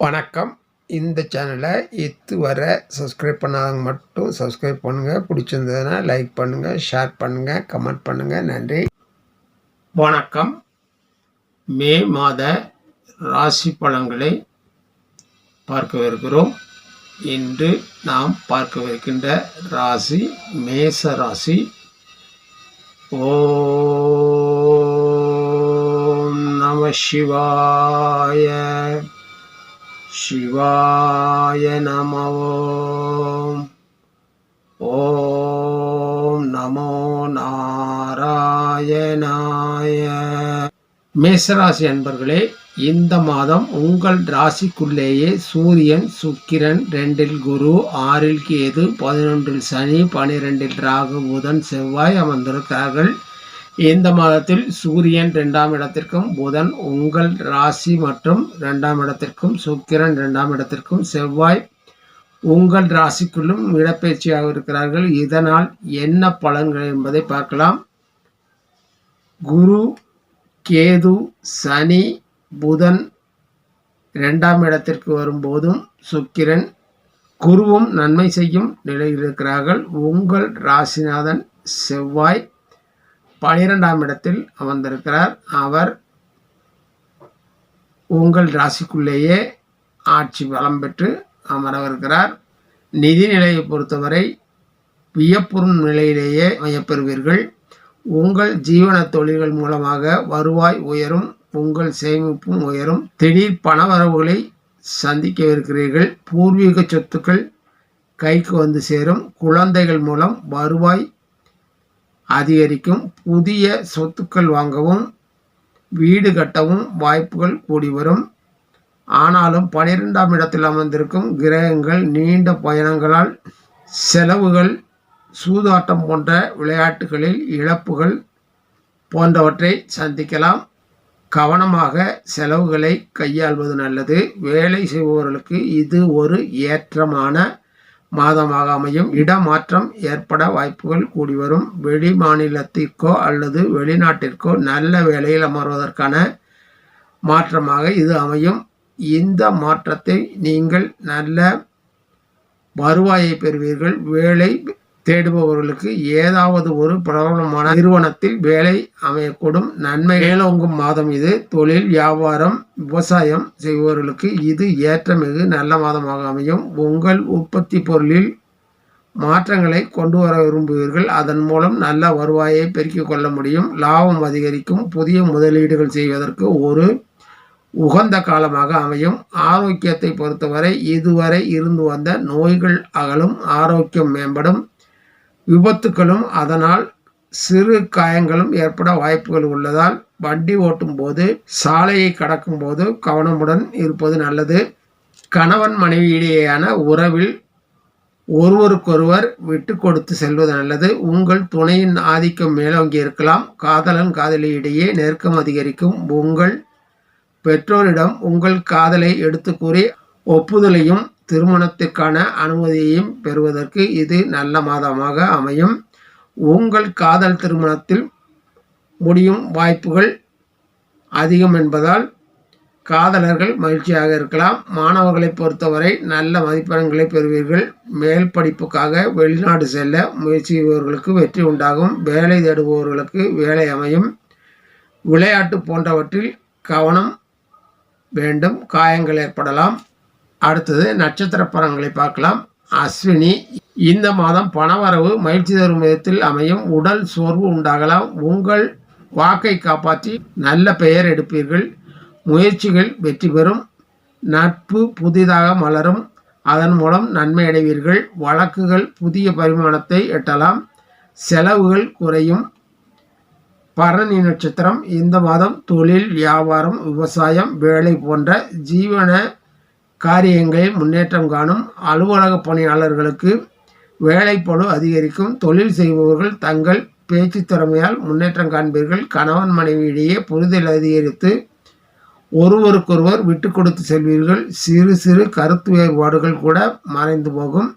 வணக்கம். இந்த சேனலை இதுவரை சப்ஸ்கிரைப் பண்ணாதவங்க மட்டும் சப்ஸ்கிரைப் பண்ணுங்கள் பிடிச்சிருந்ததுன்னா லைக் பண்ணுங்கள் ஷேர் பண்ணுங்கள் கமெண்ட் பண்ணுங்கள் நன்றி. வணக்கம். மே மாத ராசி பலன்களை பார்க்கவிருக்கிறோம். இன்று நாம் பார்க்கவிருக்கின்ற ராசி மேச ராசி. ஓ நம சிவாய. சிவாய நம ஓம் ஓம் நமோ நாராயணாய மேசராசி அன்பர்களே இந்த மாதம் உங்கள் ராசிக்குள்ளேயே சூரியன் சுக்கிரன் ரெண்டில் குரு ஆறில் கேது பதினொன்றில் சனி பனிரெண்டில் ராகு புதன் செவ்வாய் அமர்ந்திருக்கிறார்கள். இந்த மாதத்தில் சூரியன் ரெண்டாம் இடத்திற்கும் புதன் உங்கள் ராசி மற்றும் ரெண்டாம் இடத்திற்கும் சுக்கிரன் ரெண்டாம் இடத்திற்கும் செவ்வாய் உங்கள் ராசிக்குள்ளும் இடப்பெயர்ச்சியாக இருக்கிறார்கள். இதனால் என்ன பலன்கள் என்பதை பார்க்கலாம். குரு கேது சனி புதன் இரண்டாம் இடத்திற்கு வரும்போதும் சுக்கிரன் குருவும் நன்மை செய்யும் நிலையில் இருக்கிறார்கள். உங்கள் ராசிநாதன் செவ்வாய் பனிரெண்டாம் இடத்தில் அமர்ந்திருக்கிறார். அவர் உங்கள் ராசிக்குள்ளேயே ஆட்சி பலம் பெற்று அமரவிருக்கிறார். நிதி நிலையை பொறுத்தவரை வியப்புறும் நிலையிலேயே அமையப்பெறுவீர்கள். உங்கள் ஜீவன தொழில்கள் மூலமாக வருவாய் உயரும் உங்கள் சேமிப்பும் உயரும். திடீர் பணவரவுகளை சந்திக்கவிருக்கிறீர்கள். பூர்வீக சொத்துக்கள் கைக்கு வந்து சேரும். குழந்தைகள் மூலம் வருவாய் அதிகரிக்கும். புதிய சொத்துக்கள் வாங்கவும் வீடு கட்டவும் வாய்ப்புகள் கூடி வரும். ஆனாலும் பனிரெண்டாம் இடத்தில் அமர்ந்திருக்கும் கிரகங்கள் நீண்ட பயணங்களால் செலவுகள் சூதாட்டம் போன்ற விளையாட்டுகளில் இழப்புகள் போன்றவற்றை சந்திக்கலாம். கவனமாக செலவுகளை கையாள்வது நல்லது. வேலை செய்பவர்களுக்கு இது ஒரு ஏற்றமான மாதமாக அமையும் இடமாற்றம் ஏற்பட வாய்ப்புகள் கூடி வரும் வெளி மாநிலத்திற்கோ அல்லது வெளிநாட்டிற்கோ நல்ல வேலையில் அமர்வதற்கான மாற்றமாக இது அமையும். இந்த மாற்றத்தை நீங்கள் நல்ல வருவாயை பெறுவீர்கள். வேலை தேடுபவர்களுக்கு ஏதாவது ஒரு பிரபலமான நிறுவனத்தில் வேலை அமையக்கூடும். நன்மை மேலோங்கும் மாதம் இது. தொழில் வியாபாரம் விவசாயம் செய்பவர்களுக்கு இது ஏற்ற மிகு நல்ல மாதமாக அமையும். உங்கள் உற்பத்தி பொருளில் மாற்றங்களை கொண்டு வர விரும்புவீர்கள். அதன் மூலம் நல்ல வருவாயை பெருக்கிக் கொள்ள முடியும். லாபம் அதிகரிக்கும். புதிய முதலீடுகள் செய்வதற்கு ஒரு உகந்த காலமாக அமையும். ஆரோக்கியத்தை பொறுத்தவரை இதுவரை இருந்து வந்த நோய்கள் அகலும். ஆரோக்கியம் மேம்படும். விபத்துக்களும் அதனால் சிறு காயங்களும் ஏற்பட வாய்ப்புகள் உள்ளதால் வண்டி ஓட்டும் போது சாலையை கடக்கும் போது கவனமுடன் இருப்பது நல்லது. கணவன் மனைவியிடையேயான உறவில் ஒருவருக்கொருவர் விட்டு கொடுத்து செல்வது நல்லது. உங்கள் துணையின் ஆதிக்கம் மேலோங்கி இருக்கலாம். காதலன் காதலியிடையே நெருக்கம் அதிகரிக்கும். உங்கள் பெற்றோரிடம் உங்கள் காதலை எடுத்து கூறி ஒப்புதலையும் திருமணத்திற்கான அனுமதியையும் பெறுவதற்கு இது நல்ல மாதமாக அமையும். உங்கள் காதல் திருமணத்தில் முடியும் வாய்ப்புகள் அதிகம் என்பதால் காதலர்கள் மகிழ்ச்சியாக இருக்கலாம். மாணவர்களை பொறுத்தவரை நல்ல மதிப்பெண்களை பெறுவீர்கள். மேல் படிப்புக்காக வெளிநாடு செல்ல முயற்சி செய்பவர்களுக்கு வெற்றி உண்டாகும். வேலை தேடுபவர்களுக்கு வேலை அமையும். விளையாட்டு போன்றவற்றில் கவனம் வேண்டும். காயங்கள் ஏற்படலாம். அடுத்தது நட்சத்திர பலன்களை பார்க்கலாம். அஸ்வினி இந்த மாதம் பணவரவு மகிழ்ச்சி தரும் விதத்தில் அமையும். உடல் சோர்வு உண்டாகலாம். உங்கள் வாக்கை காப்பாற்றி நல்ல பெயர் எடுப்பீர்கள். முயற்சிகள் வெற்றி பெறும். நட்பு புதிதாக மலரும். அதன் மூலம் நன்மை அடைவீர்கள். வழக்குகள் புதிய பரிமாணத்தை எட்டலாம். செலவுகள் குறையும். பரணி நட்சத்திரம் இந்த மாதம் தொழில் வியாபாரம் விவசாயம் வேலை போன்ற ஜீவன காரியங்களில் முன்னேற்றம் காணும் அலுவலக பணியாளர்களுக்கு வேலைப்பழு அதிகரிக்கும். தொழில் செய்பவர்கள் தங்கள் பேச்சு திறமையால் முன்னேற்றம் காண்பீர்கள். கணவன் மனைவியிடையே புரிதல் அதிகரித்து ஒருவருக்கொருவர் விட்டு கொடுத்து செல்வீர்கள். சிறு சிறு கருத்து வேறுபாடுகள் கூட மறைந்து போகும்.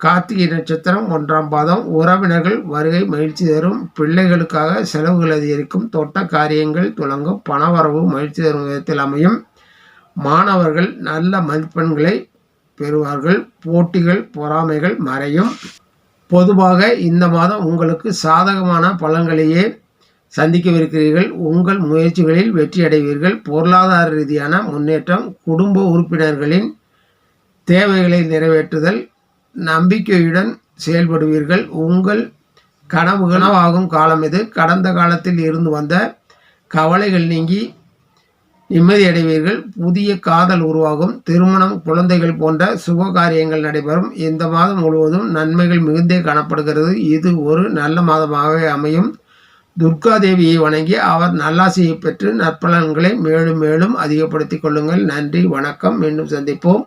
கார்த்திகை நட்சத்திரம் ஒன்றாம் பாதம். உறவினர்கள் வருகை மகிழ்ச்சி தரும். பிள்ளைகளுக்காக செலவுகள் அதிகரிக்கும். தொட்ட காரியங்கள் துளங்கும் பணவரவு மகிழ்ச்சி தரும் விதத்தில் அமையும். மாணவர்கள் நல்ல மதிப்பெண்களை பெறுவார்கள். போட்டிகள் பொறாமைகள் மறையும். பொதுவாக இந்த மாதம் உங்களுக்கு சாதகமான பலன்களையே சந்திக்கவிருக்கிறீர்கள். உங்கள் முயற்சிகளில் வெற்றியடைவீர்கள். பொருளாதார ரீதியான முன்னேற்றம் குடும்ப உறுப்பினர்களின் தேவைகளை நிறைவேற்றுதல் நம்பிக்கையுடன் செயல்படுவீர்கள். உங்கள் கனவு கனவாகும் காலம் இது. கடந்த காலத்தில் இருந்து வந்த கவலைகள் நீங்கி நிம்மதி அடைவீர்கள். புதிய காதல் உருவாகும். திருமணம் குழந்தைகள் போன்ற சுப காரியங்கள் நடைபெறும். இந்த மாதம் முழுவதும் நன்மைகள் மிகுந்தே காணப்படுகிறது. இது ஒரு நல்ல மாதமாகவே அமையும். துர்கா தேவியை வணங்கி அவர் நல்லாசியை பெற்று நற்பலன்களை மேலும் மேலும் அதிகப்படுத்திக் கொள்ளுங்கள். நன்றி வணக்கம். மீண்டும் சந்திப்போம்.